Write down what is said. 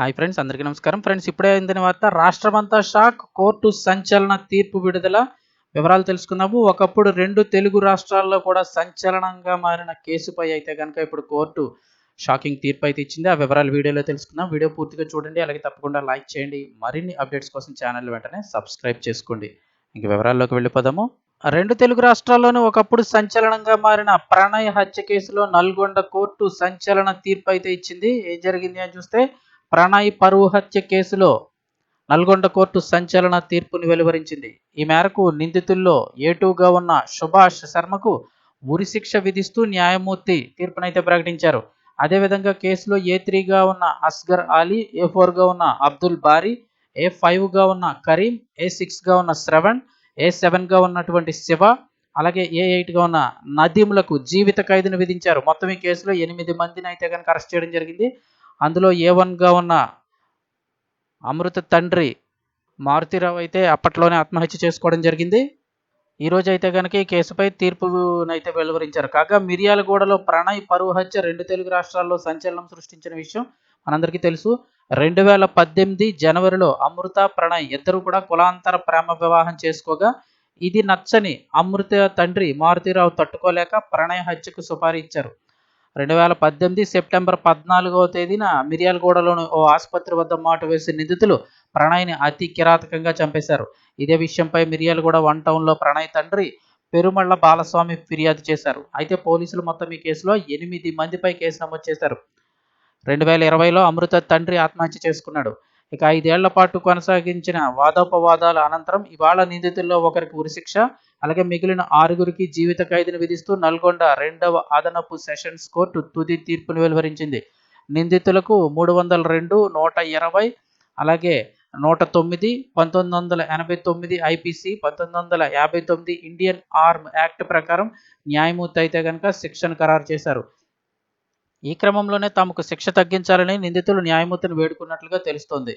Hi friends అందరికీ నమస్కారం. Friends ఇప్పుడే అయిన వార్త రాష్ట్రమంతా షాక్ కోర్టు సంచలన తీర్పు విడుదల. వివరాలు తెలుసుకుందాము. ఒకప్పుడు రెండు తెలుగు రాష్ట్రాల్లో కూడా సంచలనంగా మారిన కేసుపై అయితే కనుక ఇప్పుడు కోర్టు షాకింగ్ తీర్పు అయితే ఇచ్చింది. ఆ వివరాలు వీడియోలో తెలుసుకుందాం. వీడియో పూర్తిగా చూడండి. అలాగే తప్పకుండా లైక్ చేయండి. మరిన్ని అప్డేట్స్ కోసం ఛానల్ వెంటనే సబ్స్క్రైబ్ చేసుకోండి. ఇంక వివరాల్లోకి వెళ్ళిపోదాము. రెండు తెలుగు రాష్ట్రాల్లోనూ ఒకప్పుడు సంచలనంగా మారిన ప్రణయ్ హత్య కేసులో నల్గొండ కోర్టు సంచలన తీర్పు అయితే ఇచ్చింది. ఏం జరిగింది అని చూస్తే ప్రణయ్ పరువు హత్య కేసులో నల్గొండ కోర్టు సంచలన తీర్పుని వెలువరించింది. ఈ మేరకు నిందితుల్లో ఏటూగా ఉన్న సుభాష్ శర్మకు ఉరిశిక్ష విధిస్తూ న్యాయమూర్తి తీర్పునైతే ప్రకటించారు. అదేవిధంగా కేసులో ఏ త్రీగా ఉన్న అస్గర్ అలీ ఏ ఫోర్గా ఉన్న అబ్దుల్ బారీ ఏ ఫైవ్గా ఉన్న కరీం ఏ సిక్స్గా ఉన్న శ్రవణ్ ఏ సెవెన్గా ఉన్నటువంటి శివ అలాగే ఏ ఎయిట్గా ఉన్న నదీములకు జీవిత ఖైదును విధించారు. మొత్తం ఈ కేసులో ఎనిమిది మందిని అయితే కనుక అరెస్ట్ చేయడం జరిగింది. అందులో ఏ వన్గా ఉన్న అమృత తండ్రి మారుతిరావు అయితే అప్పట్లోనే ఆత్మహత్య చేసుకోవడం జరిగింది. ఈరోజు అయితే కనుక ఈ కేసుపై తీర్పునైతే వెలువరించారు. కాగా మిర్యాలగూడలో ప్రణయ్ పరువు హత్య రెండు తెలుగు రాష్ట్రాల్లో సంచలనం సృష్టించిన విషయం మనందరికీ తెలుసు. రెండు వేల పద్దెనిమిది జనవరిలో అమృత ప్రణయ్ ఇద్దరు కూడా కులాంతర ప్రేమ వివాహం చేసుకోగా ఇది నచ్చని అమృత తండ్రి మారుతిరావు తట్టుకోలేక ప్రణయ్ హత్యకు సుపారీ ఇచ్చారు రెండు వేల పద్దెనిమిది సెప్టెంబర్ పద్నాలుగవ తేదీన మిర్యాలగూడలోని ఓ ఆసుపత్రి వద్ద మాటు వేసిన నిందితులు ప్రణయ్ని అతి కిరాతకంగా చంపేశారు. ఇదే విషయంపై మిర్యాలగూడ వన్ టౌన్లో ప్రణయ్ తండ్రి పెరుమళ్ళ బాలస్వామి ఫిర్యాదు చేశారు. అయితే పోలీసులు మొత్తం ఈ కేసులో ఎనిమిది మందిపై కేసు నమోదు చేశారు. రెండు వేల ఇరవైలో అమృత తండ్రి ఆత్మహత్య చేసుకున్నాడు. ఇక ఐదేళ్ళ పాటు కొనసాగించిన వాదోపవాదాల అనంతరం ఇవాళ నిందితుల్లో ఒకరికి ఉరిశిక్ష అలాగే మిగిలిన ఆరుగురికి జీవిత ఖైదును విధిస్తూ నల్గొండ రెండవ అదనపు సెషన్స్ కోర్టు తుది తీర్పును వెలువరించింది. నిందితులకు మూడు వందల రెండు నూట ఇరవై అలాగే నూట తొమ్మిది పంతొమ్మిది వందల ఎనభై తొమ్మిది ఐపీసీ పంతొమ్మిది వందల యాభై తొమ్మిది ఇండియన్ ఆర్మ్ యాక్ట్ ప్రకారం న్యాయమూర్తి అయితే కనుక శిక్షను ఖరారు చేశారు. ఈ క్రమంలోనే తమకు శిక్ష తగ్గించాలని నిందితులు న్యాయమూర్తిని వేడుకున్నట్లుగా తెలుస్తోంది.